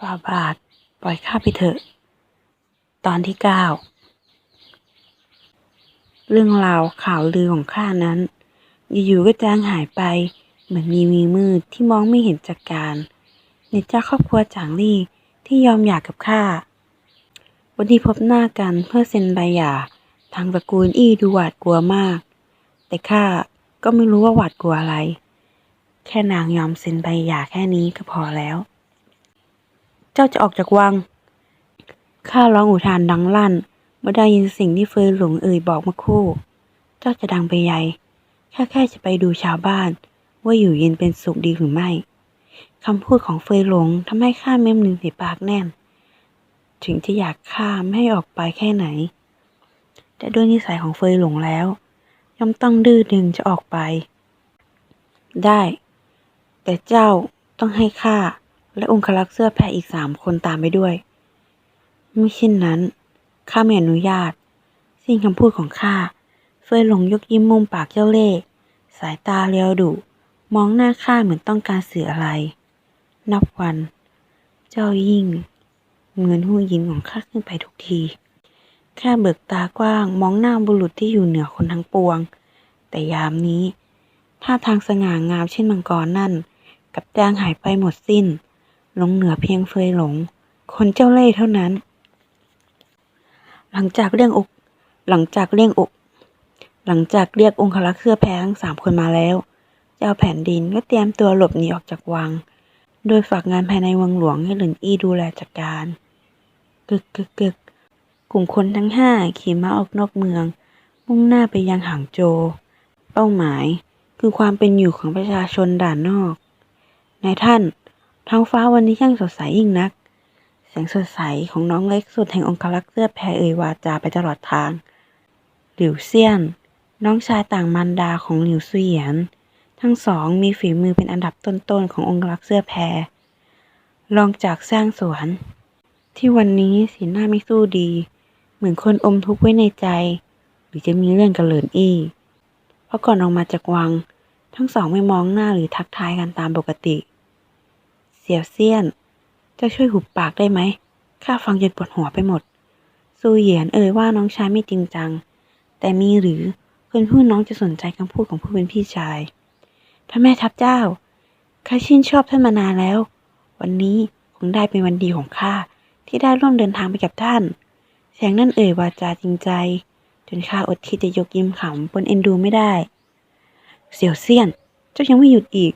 ฝ่าบาท ปล่อยข้าไปเถอะ ตอนที่เก้าเรื่องราวข่าวลือของข้านั้น อยู่ๆก็จางหายไป เหมือนมีวีมืดที่มองไม่เห็นจากการในเจ้าครอบครัวจางลี่ที่ยอมหย่ากับข้าวันที่พบหน้ากันเพื่อเซ็นใบหย่าทางตระกูลอี้ดูหวาดกลัวมาก แต่ข้าก็ไม่รู้ว่าหวาดกลัวอะไร แค่นางยอมเซ็นใบหย่าแค่นี้ก็พอแล้ว จ้าจะออกจากวัง ข้าร้องอุทานดังลั่น เมื่อได้ยินสิ่งที่เฟยหลงเอ่ยบอกมื่อครู่ เจ้าจะดังไปใหญ่ ข้าแค่จะไปดูชาวบ้าน ว่าอยู่เย็นเป็นสุขดีหรือไม่ คำพูดของเฟยหลงทำให้ข้าเม้มลิ้นฝีปากแน่น ถึงจะอยากข้าไม่ให้ออกไปแค่ไหน แต่ด้วยนิสัยของเฟยหลงแล้ว ย่อมต้องดื้อดึงจะออกไป ได้ แต่เจ้าต้องให้ข้า และองครักษ์เสื้อแพรอีกสามคนตามไปด้วย ไม่เช่นนั้นข้าไม่อนุญาต สิ้นคำพูดของข้า เฟยหลงยกยิ้มมุมปากเจ้าเล่ห์สายตาเรียวดุมองหน้าข้าเหมือนต้องการสื่ออะไร นับวัน เจ้ายิ่งเหมือนหูยินของข้าขึ้นไปทุกทีแค่เบิกตากว้างมองหน้าบุรุษที่อยู่เหนือคนทั้งปวง แต่ยามนี้ท่าทางสง่างามเช่นมังกรนั่น กับจางหายไปหมดสิ้น หลงเหนือเพียงเฟยหลง คนเจ้าเล่ห์เท่านั้น หลังจากเรียกอก หลังจากเรียกอก หลังจากเรียกองครักษ์เสื้อแพรทั้งสามคนมาแล้ว เจ้าแผ่นดินก็เตรียมตัวหลบหนีออกจากวัง โดยฝากงานภายในวังหลวงให้หลินอี้ดูแลจัดการ กึกกึกกึกกลุ่มคนทั้งห้าขี่ม้าออกนอกเมือง มุ่งหน้าไปยังหางโจวเป้าหมายคือความเป็นอยู่ของประชาชนด่านนอก นายท่าน ท้องฟ้าวันนี้ช่างสดใสยิ่งนัก แสงสดใสของน้องเล็กสุดแห่งองครักษ์เสื้อแพรเอ่ยวาจาไปตลอดทาง หลิวเซียน น้องชายต่างมารดาของหลิวซุยเหยียนทั้งสองมีฝีมือเป็นอันดับต้นๆขององครักษ์เสื้อแพรรองจากสร้างสวน ที่วันนี้สีหน้าไม่สู้ดี เหมือนคนอมทุกข์ไว้ในใจ หรือจะมีเรื่องกับเหลินอี้ เพราะก่อนออกมาจากวัง ทั้งสองไม่มองหน้าหรือทักทายกันตามปกติ สี่ยวเซียนจ้าช่วยหุบปากได้ไหม ข้าฟังจนปวดหัวไปหมด ซูเหยียนเอ่ยว่าน้องชายไม่จริงจัง แต่มีหรือเพื่อนผู้น้องจะสนใจคำพูดของผู้เป็นพี่ชาย พระแม่ทัพเจ้า ข้าชื่นชอบท่านมานานแล้ว วันนี้คงได้เป็นวันดีของข้าที่ได้ร่วมเดินทางไปกับท่านเสียงนั่นเอ่ยวาจาจริงใจ จนข้าอดที่จะยกยิ้มขำปนเอ็นดูไม่ได้ เสี่ยวเซียน เจ้ายังไม่หยุดอีก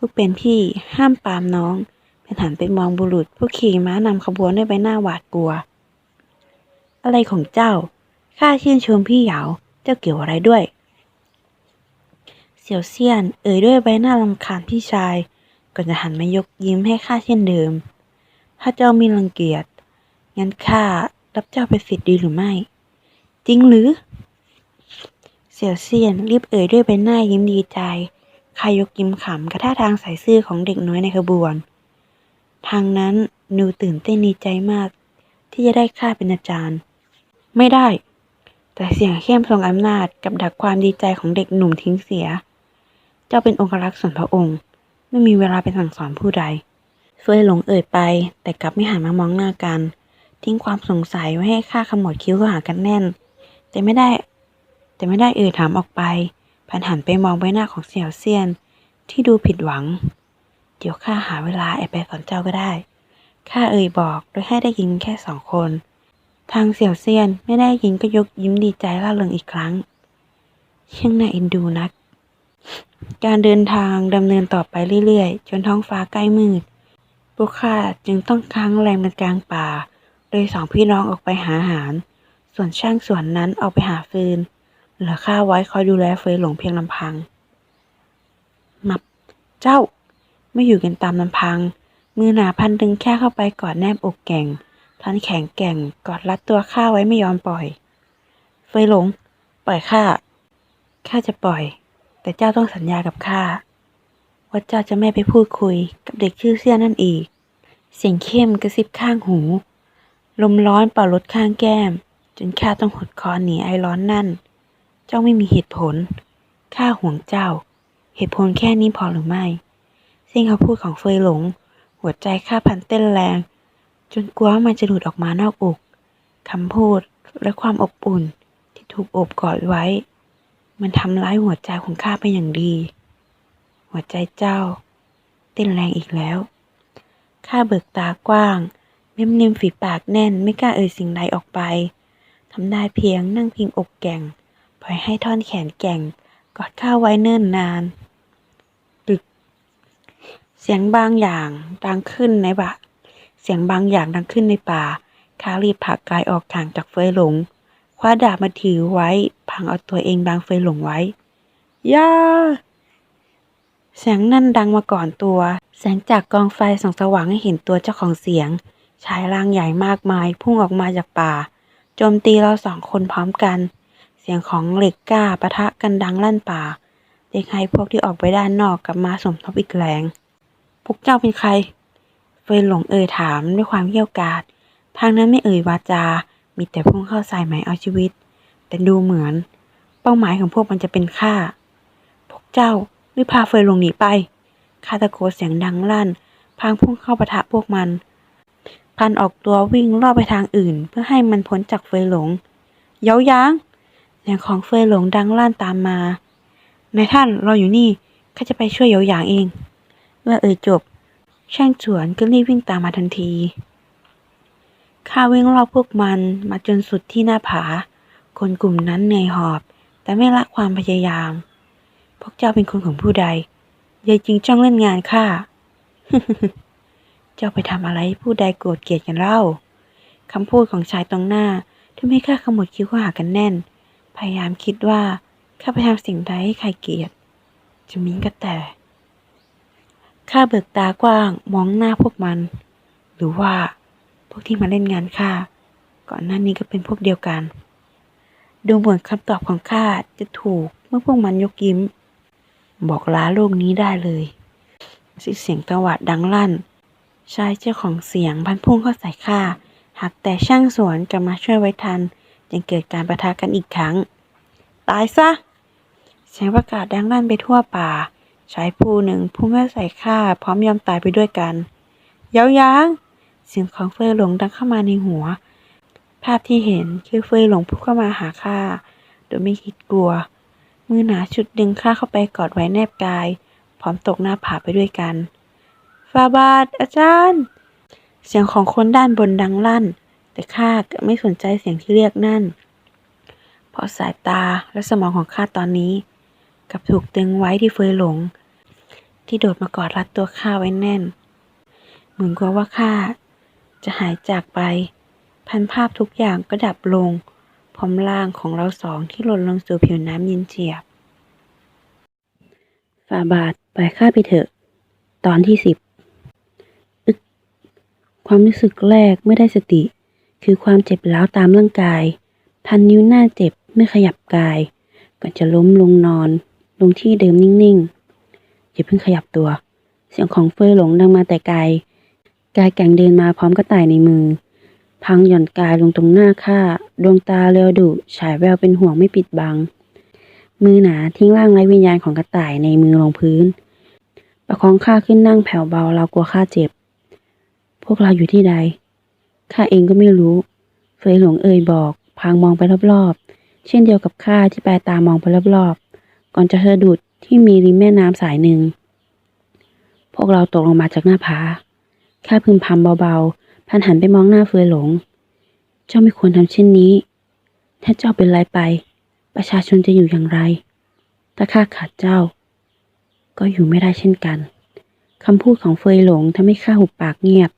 ผู้เป็นพี่ห้ามปามน้องเป็นหันไปมองบุรุษ ผู้ขี่ม้านำขบวนด้วยใบหน้าหวาดกลัว อะไรของเจ้า ข้าชื่นชมพี่เหยาเจ้าเกี่ยวอะไรด้วย เสี่ยวเซียน เอ่ยด้วยใบหน้ารำคาญพี่ชาย ก่อนจะหันมายกยิ้มให้ข้าเช่นเดิม ถ้าเจ้ามีรังเกียจ งั้นข้ารับเจ้าเป็นสิทธิ์ดีหรือไม่ จริงหรือ เสี่ยวเซียนรีบเอ่ยด้วยใบหน้ายิ้มดีใจ ขายกยิ้มขำกระท่าทางใส่ซื่อของเด็กน้อยในขบวน ทางนั้นนิวตื่นเต้นดีใจมาก ที่จะได้ข้าเป็นอาจารย์ ไม่ได้ แต่เสียงเข้มทรงอำนาจกับดักความดีใจของเด็กหนุ่มทิ้งเสีย เจ้าเป็นองครักษ์ส่วนพระองค์ ไม่มีเวลาไปสั่งสอนผู้ใดเฟยหลงเอ่ยไป แต่กลับไม่หันมามองหน้ากัน ทิ้งความสงสัยไว้ให้ข้าขมวดคิ้วเข้าหากันแน่น แต่ไม่ได้ แต่ไม่ได้เอ่ยถามออกไป พันหันไปมองใบหน้าของเสี่ยวเซียน ที่ดูผิดหวัง เดี๋ยวข้าหาเวลาแอบไปสอนเจ้าก็ได้ ข้าเอ่ยบอกโดยให้ได้ยินแค่สองคน ทางเสี่ยวเซียนไม่ได้ยินก็ยกยิ้มดีใจล่าเริงอีกครั้งช่างน่าเอ็นดูนัก การเดินทางดำเนินต่อไปเรื่อยๆ จนท้องฟ้าใกล้มืดพวกข้าจึงต้องค้างแรมกันกลางป่า โดยสองพี่น้องออกไปหาอาหาร ส่วนช่างสวนนั้นออกไปหาฟืน เหลือข้าไว้คอยดูแลเฟยหลงเพียงลำพัง มับ เจ้า ไม่อยู่กันตามลำพัง มือหนาพันดึงแค่เข้าไปกอดแนบอกแก่งทันแข็งแก่งกอดรัดตัวข้าไว้ไม่ยอมปล่อย เฟยหลง ปล่อยข้า ข้าจะปล่อย แต่เจ้าต้องสัญญากับข้าว่าเจ้าจะไม่ไปพูดคุยกับเด็กชื่อเสี้ยนั่นอีก เสียงเข้มกระซิบข้างหู ลมร้อนเป่ารถข้างแก้ม จนข้าต้องหดคอหนีไอร้อนนั่น เจ้าไม่มีเหตุผล ข้าห่วงเจ้า เหตุผลแค่นี้พอหรือไม่สิ่งเขาพูดของเฟยหลง หัวใจข้าพันเต้นแรง จนกลัวว่ามันจะหลุดออกมานอกอกคำพูดและความอบอุ่นที่ถูกโอบกอดไว้ มันทำร้ายหัวใจของข้าเป็นอย่างดี หัวใจเจ้า เต้นแรงอีกแล้วข้าเบิกตากว้างเม้มเนมฝีปากแน่นไม่กล้าเอ่ยสิ่งใดออกไปทำได้เพียงนั่งพิงอกแก่ง ปล่อยให้ท่อนแขนแก่ง กอดข้าวไว้เนิ่นนาน ดึก เสียงบางอย่างดังขึ้นในบะเสียงบางอย่างดังขึ้นในป่าข้ารีบผลักกายออกห่างจากเฟยหลง คว้าดาบมาถือไว้ พังเอาตัวเองบางเฟยหลงไว้ ย่า เสียงนั่นดังมาก่อนตัว แสงจากกองไฟส่องสว่างให้เห็นตัวเจ้าของเสียง ชายร่างใหญ่มากมาย พุ่งออกมาจากป่า โจมตีเราสองคนพร้อมกัน สียงของเหล็กกล้าปะทะกันดังลั่นป่าเด็กให้พวกที่ออกไปด้านนอกกลับมาสมทบอีกแรงพวกเจ้าเป็นใคร เฟยหลงเอ่ยถามด้วยความเหี้ยวกาดทางนั้นไม่เอ่ยวาจา มีแต่พุ่งเข้าใส่หมายเอาชีวิต แต่ดูเหมือน เป้าหมายของพวกมันจะเป็นข้า พวกเจ้ารีบพาเฟยหลงหนีไปข้าตะโกนเสียงดังลั่น พางพุ่งเข้าปะทะพวกมัน พันออกตัววิ่งล่อไปทางอื่น เพื่อให้มันพ้นจากเฟยหลง เย้ายาง สียงของเฟยหลงดังลั่นตามมานายท่านรออยู่นี่ข้าจะไปช่วยเยาหยางเอง เมื่อเอ่ยจบ ช่างสวนก็รีบวิ่งตามมาทันทีข้าวิ่งรอบพวกมันมาจนสุดที่หน้าผา คนกลุ่มนั้นเหนื่อยหอบ แต่ไม่ละความพยายาม พวกเจ้าเป็นคนของผู้ใดยายจริงจ้องเล่นงานข้าเจ้าไปทำอะไรผู้ใดโกรธเกลียดกันเล่าคำพูดของชายตรงหน้าทำให้ข้าขมวดคิ้วเข้าหากันแน่น พยายามคิดว่าข้าไปทำสิ่งใดให้ใครเกลียดจะมีก็แต่ ข้าเบิกตากว้างมองหน้าพวกมัน หรือว่าพวกที่มาเล่นงานข้าก่อนหน้านี้ก็เป็นพวกเดียวกัน ดูเหมือนคำตอบของข้าจะถูกเมื่อพวกมันยกยิ้ม บอกลาโลกนี้ได้เลยเสียงตะวัดดังลั่น ชายเจ้าของเสียงพันพุ่งเข้าใส่ข้าหากแต่ช่างสวนจะมาช่วยไว้ทัน จึงเกิดการประทะกันอีกครั้ง ตายซะ เสียงประกาศดังลั่นไปทั่วป่า ชายผู้หนึ่งพุ่งเข้าใส่ข้าพร้อมยอมตายไปด้วยกัน เย้ายางเสียงของเฟยหลงดังเข้ามาในหัว ภาพที่เห็นคือเฟยหลงพุ่งเข้ามาหาข้าโดยไม่คิดกลัว มือหนาชุดดึงข้าเข้าไปกอดไว้แนบกาย พร้อมตกหน้าผาไปด้วยกันฟาบาทอาจารย์ เสียงของคนด้านบนดังลั่น แต่ข้าไม่สนใจเสียงที่เรียกนั่น เพราะสายตาและสมองของข้าตอนนี้กับถูกตึงไว้ที่เฟยหลง ที่โดดมากอดรัดตัวข้าไว้แน่น เหมือนกับว่าข้าจะหายจากไป พันภาพทุกอย่างก็ดับลง พร้อมร่างของเราสองที่หล่นลงสู่ผิวน้ำเย็นเฉียบฝ่าบาทปล่อยข้าไปเถอะ ตอนที่สิบอึกความรู้สึกแรกไม่ได้สติ คือความเจ็บร้าวตามร่างกาย พันนิ้วหน้าเจ็บไม่ขยับกาย ก่อนจะล้มลงนอน ลงที่เดิมนิ่งๆ อย่าเพิ่งขยับตัว เสียงของเฟยหลงดังมาแต่ไกล กายแก่งเดินมาพร้อมกระต่ายในมือ พังหย่อนกายลงตรงหน้าข้า ดวงตาเรียวดุฉายแววเป็นห่วงไม่ปิดบัง มือหนาทิ้งร่างไร้วิญญาณของกระต่ายในมือลงพื้น ประคองข้าขึ้นนั่งแผ่วเบาเรากลัวข้าเจ็บ พวกเราอยู่ที่ใด ข้าเองก็ไม่รู้ เฟยหลงเอ่ยบอกพางมองไปรอบๆ เช่นเดียวกับข้าที่ปลายตามองไปรอบๆ ก่อนจะสะดุดที่มีริมแม่น้ำสายหนึ่ง พวกเราตกลงมาจากหน้าผา ข้าพึมพำเบาๆ พันหันไปมองหน้าเฟยหลง เจ้าไม่ควรทำเช่นนี้ ถ้าเจ้าเป็นไรไป ประชาชนจะอยู่อย่างไร ถ้าข้าขาดเจ้า ก็อยู่ไม่ได้เช่นกันคำพูดของเฟยหลงทำให้ข้าหุบปากเงียบ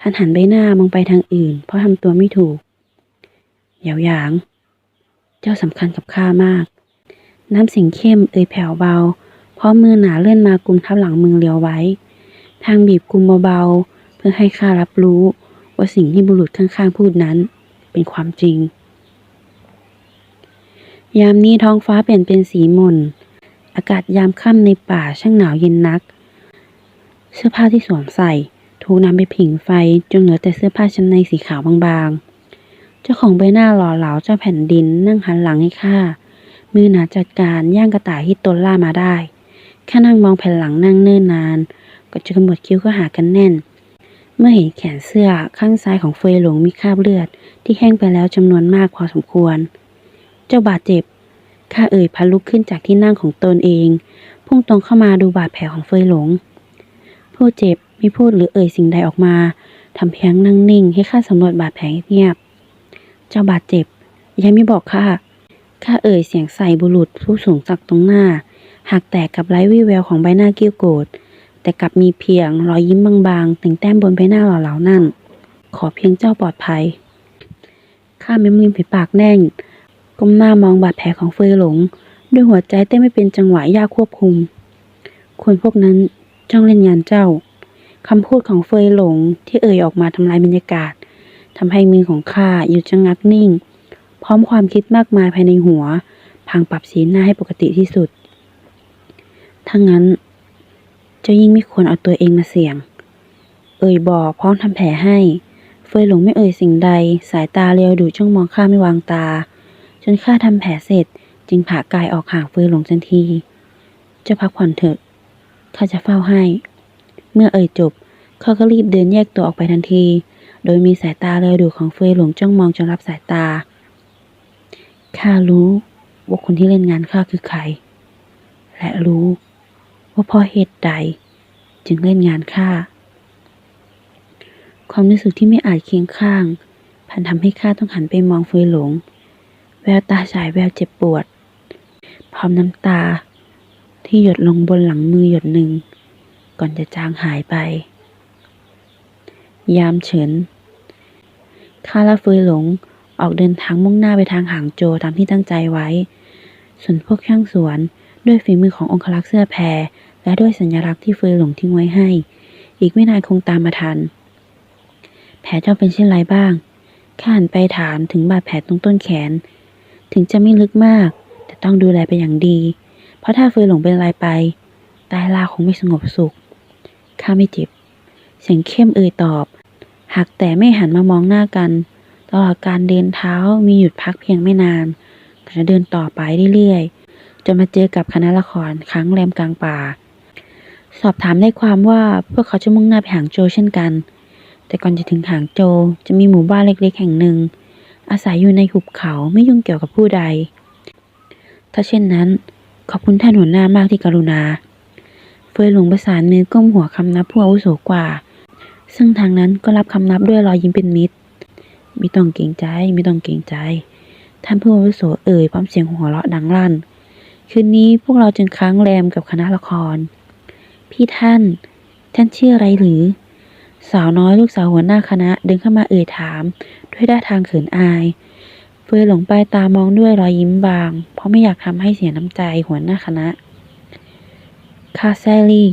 พันหันใบหน้ามองไปทางอื่น เพราะทำตัวไม่ถูกเหยาหยาง เจ้าสำคัญกับข้ามาก น้ำเสียงเข้มเอ่ยแผ่วเบา เพราะมือหนาเลื่อนมากุมทับหลังมือเลียวไว้ ทางบีบกุมเบาๆเพื่อให้ข้ารับรู้ ว่าสิ่งที่บุรุษข้างๆพูดนั้น เป็นความจริง ยามนี้ท้องฟ้าเปลี่ยนเป็นสีมนอากาศยามค่ำในป่าช่างหนาวเย็นนัก เสื้อผ้าที่สวมใส่ ถูกนำไปผิงไฟจนเหลือแต่เสื้อผ้าชั้นในสีขาวบางๆ เจ้าของใบหน้าหล่อเหลาเจ้าแผ่นดินนั่งหันหลังให้ข้า มือหนาจัดการย่างกระต่ายที่ตนล่ามาได้แค่นั่งมองแผ่นหลังนั่งเนิ่นนาน ก็จะขมวดคิ้วก็หากันแน่น เมื่อเห็นแขนเสื้อข้างซ้ายของเฟยหลงมีคราบเลือด ที่แห้งไปแล้วจำนวนมากพอสมควร เจ้าบาดเจ็บข้าเอ่ยพลันลุกขึ้นจากที่นั่งของตนเอง พุ่งตรงเข้ามาดูบาดแผลของเฟยหลง ผู้เจ็บ ไม่พูดหรือเอ่ยสิ่งใดออกมาทำเพียงนั่งนิ่งให้ข้าสำรวจบาดแผลเงียบ เจ้าบาดเจ็บยังไม่บอกข้าข้าเอ่ยเสียงใส่บุรุษผู้สูงสักดิ์ตรงหน้า หากแต่กับไร้วี่แววของใบหน้าเกี้ยวโกรธแต่กลับมีเพียงรอยยิ้มบางๆแต่งแต้มบนใบหน้าเหล่อเหลานั่น ขอเพียงเจ้าปลอดภัยข้าเม้มริมฝีปากแน่นก้มหน้ามองบาดแผลของเฟยหลง ด้วยหัวใจเต้นไม่เป็นจังหวะยากควบคุม คนพวกนั้นจ้องเล่นงานเจ้า คำพูดของเฟยหลงที่เอ่ยออกมาทำลายบรรยากาศทำให้มือของข้าหยุดชะงักนิ่ง พร้อมความคิดมากมายภายในหัว พังปรับสีหน้าให้ปกติที่สุด ถ้างั้น เจ้ายิ่งไม่ควรเอาตัวเองมาเสี่ยง เอ่ยบอกพร้อมทำแผลให้ เฟยหลงไม่เอ่ยสิ่งใด สายตาเรียวดูจ้องมองข้าไม่วางตา จนข้าทำแผลเสร็จ จึงผ่ากายออกห่างเฟยหลงทันที เจ้าพักผ่อนเถอะข้าจะเฝ้าให้ เมื่อเอ่ยจบ เขาก็รีบเดินแยกตัวออกไปทันที โดยมีสายตาเรียวดูของเฟยหลงจ้องมองจนรับสายตา ข้ารู้ว่าคนที่เล่นงานข้าคือใคร และรู้ว่าเพราะเหตุใด จึงเล่นงานข้า ความรู้สึกที่ไม่อาจเคียงข้าง พันทำให้ข้าต้องหันไปมองเฟยหลง แววตาฉายแววเจ็บปวด พร้อมน้ำตาที่หยดลงบนหลังมือหยดหนึ่ง ก่อนจะจางหายไป ยามเฉินข้าและเฟยหลงออกเดินทางมุ่งหน้าไปทางหางโจตามที่ตั้งใจไว้ ส่วนพวกช่างสวนด้วยฝีมือขององคลักษ์เสื้อแพร และด้วยสัญลักษณ์ที่เฟยหลงทิ้งไว้ให้ อีกไม่นานคงตามมาทัน แผลเจ้าเป็นเช่นไรบ้างข้าหันไปถามถึงบาดแผลตรงต้นแขน ถึงจะไม่ลึกมาก แต่ต้องดูแลเป็นอย่างดี เพราะถ้าเฟยหลงเป็นอะไรไป ตายลาคงไม่สงบสุข ข้าไม่เจ็บ เสียงเข้มเอ่ยตอบ หากแต่ไม่หันมามองหน้ากัน ตลอดการเดินเท้ามีหยุดพักเพียงไม่นานก็จะเดินต่อไปเรื่อยๆ จนมาเจอกับคณะละครค้างแรมกลางป่า สอบถามได้ความว่าพวกเขาจะมุ่งหน้าไปหางโจเช่นกัน แต่ก่อนจะถึงหางโจจะมีหมู่บ้านเล็กๆ แห่งหนึ่ง อาศัยอยู่ในหุบเขาไม่ยุ่งเกี่ยวกับผู้ใด ถ้าเช่นนั้น ขอบคุณท่านหัวหน้ามากที่กรุณา เฟยหลงประสานมือก้มหัวคำนับผู้อาวุโสกว่า ซึ่งทางนั้นก็รับคำนับด้วยรอยยิ้มเป็นมิตรไม่ต้องเกรงใจไม่ต้องเกรงใจ ท่านผู้อาวุโสเอ่ยพร้อมเสียงหัวเราะดังลั่น คืนนี้พวกเราจึงค้างแรมกับคณะละคร พี่ท่าน ท่านชื่ออะไรหรือ สาวน้อยลูกสาวหัวหน้าคณะเดินเข้ามาเอ่ยถาม ด้วยท่าทางเขินอาย เฟยหลงไปตามองด้วยรอยยิ้มบาง เพราะไม่อยากทำให้เสียน้ำใจหัวหน้าคณะ คาแซลี่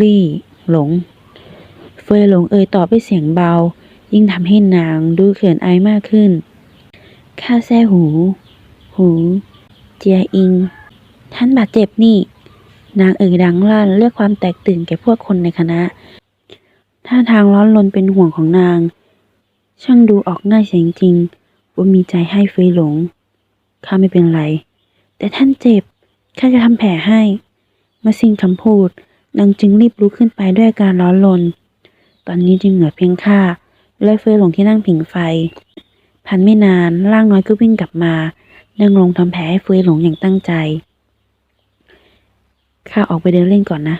ลี่ หลง เฟยหลงเอ่ยตอบด้วยเสียงเบา ยิ่งทำให้นางดูเขินอายมากขึ้น ข้าแซ่หู หู เจียอิง ท่านบาดเจ็บนี่ นางเอ่ยดังลั่นเรียกความแตกตื่นแก่พวกคนในคณะ ท่าทางร้อนรนเป็นห่วงของนาง ช่างดูออกง่ายเสียจริงว่ามีใจให้เฟยหลง ข้าไม่เป็นไร แต่ท่านเจ็บ ข้าจะทำแผลให้ มาสิ้นคำพูดนางจึงรีบลุกขึ้นไปด้วยอาการร้อนรนตอนนี้จึงเหลือเพียงข้าและเฟยหลงที่นั่งผิงไฟ พันไม่นานร่างน้อยก็วิ่งกลับมานั่งลงทำแผลให้เฟยหลงอย่างตั้งใจข้าออกไปเดินเล่นก่อนนะ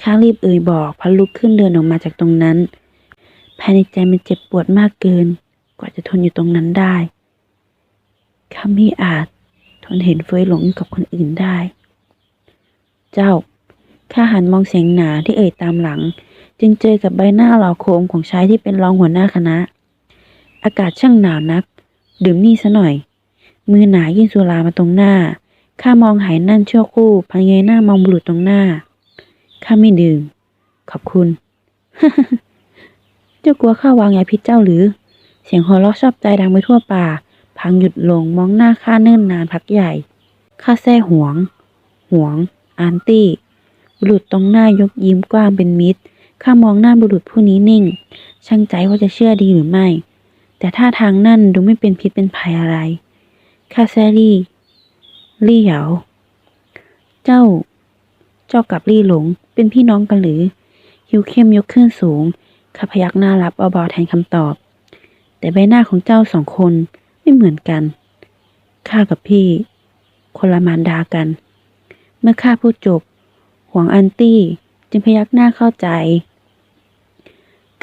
ข้ารีบเอ่ยบอกพลุกขึ้นเดินออกมาจากตรงนั้นภายในใจมันเจ็บปวดมากเกิน กว่าจะทนอยู่ตรงนั้นได้ข้าไม่อาจทนเห็นเฟยหลงอยู่กับคนอื่นได้ เจ้า ข้าหันมองเสียงหนาที่เอ่ยตามหลัง จึงเจอกับใบหน้าหล่อโคมของชายที่เป็นรองหัวหน้าคณะ อากาศช่างหนาวนัก ดื่มนี่ซะหน่อย มือหนายื่นสุรามาตรงหน้า ข้ามองหายนั่นชั่วคู่พังเงยหน้ามองบุรุษตรงหน้า ข้าไม่ดื่ม ขอบคุณ เจ้ากลัวข้าวางยาพิษเจ้าหรือ เสียงหัวเราะชอบใจดังไปทั่วป่า พังหยุดลงมองหน้าข้าเนิ่นนานพักใหญ่ ข้าแซ่หวง หวง อันตี้ บุรุษตรงหน้ายกยิ้มกว้างเป็นมิตร ข้ามองหน้าบุรุษผู้นี้นิ่ง ช่างใจว่าจะเชื่อดีหรือไม่ แต่ท่าทางนั่นดูไม่เป็นพิษเป็นภัยอะไรข้าแซรี่ลี่เหยา เจ้า เจ้ากับลี่หลง เป็นพี่น้องกันหรือคิ้วเข้มยกขึ้นสูงข้าพยักหน้ารับเบาๆแทนคำตอบ แต่ใบหน้าของเจ้าสองคนไม่เหมือนกัน ข้ากับพี่ คนละมารดากัน มื่อข้าพูดจบ หวงอันตี้จึงพยักหน้าเข้าใจ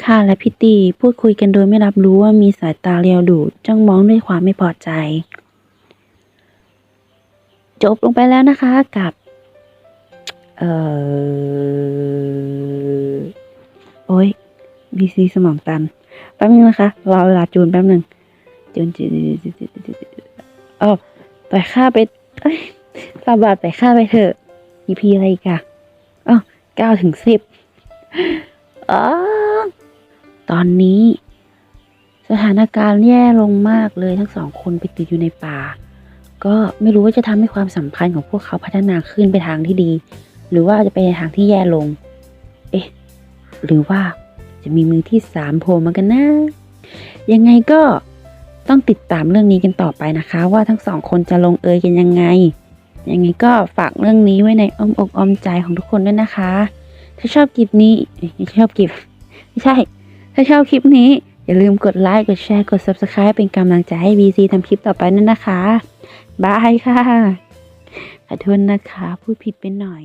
ข้าและพี่ตีพูดคุยกันโดยไม่รับรู้ว่ามีสายตาเรียวดูดจ้องมองด้วยความไม่พอใจ จบลงไปแล้วนะคะกับ เอ่อ โอ้ยบีซีสมองตัน แป๊บนึงนะคะรอเวลาจูนแป๊บนึงจูนจูนจูนจูนจูนจูนจูนอ๋อไปค่าไปเอ้ย สาบาทไปค่าไปเถอะ EP อะไรอีกอะอ๋อเก้าถึงสิบอ๋อตอนนี้ สถานการณ์แย่ลงมากเลยทั้งสองคนไปติดอยู่ในป่า ก็ไม่รู้ว่าจะทำให้ความสัมพันธ์ของพวกเขาพัฒนาขึ้นไปทางที่ดี หรือว่าจะไปในทางที่แย่ลง เอ๊ะ หรือว่าจะมีมือที่สามโผล่มากันนะ ยังไงก็ต้องติดตามเรื่องนี้กันต่อไปนะคะ ว่าทั้งสองคนจะลงเอยกันยังไง ยังไงก็ฝากเรื่องนี้ไว้ในอ้อมอกอ้อมใจของทุกคนด้วยนะคะ ถ้าชอบคลิปนี้เอ้ยไม่ชอบคลิปไม่ใช่ ถ้าชอบคลิปนี้ อย่าลืมกดไลค์กดแชร์กด Subscribe เป็นกำลังใจให้ BC ทำคลิปต่อไปนั่นนะคะบายค่ะขอโทษนะคะ พูดผิดไปหน่อย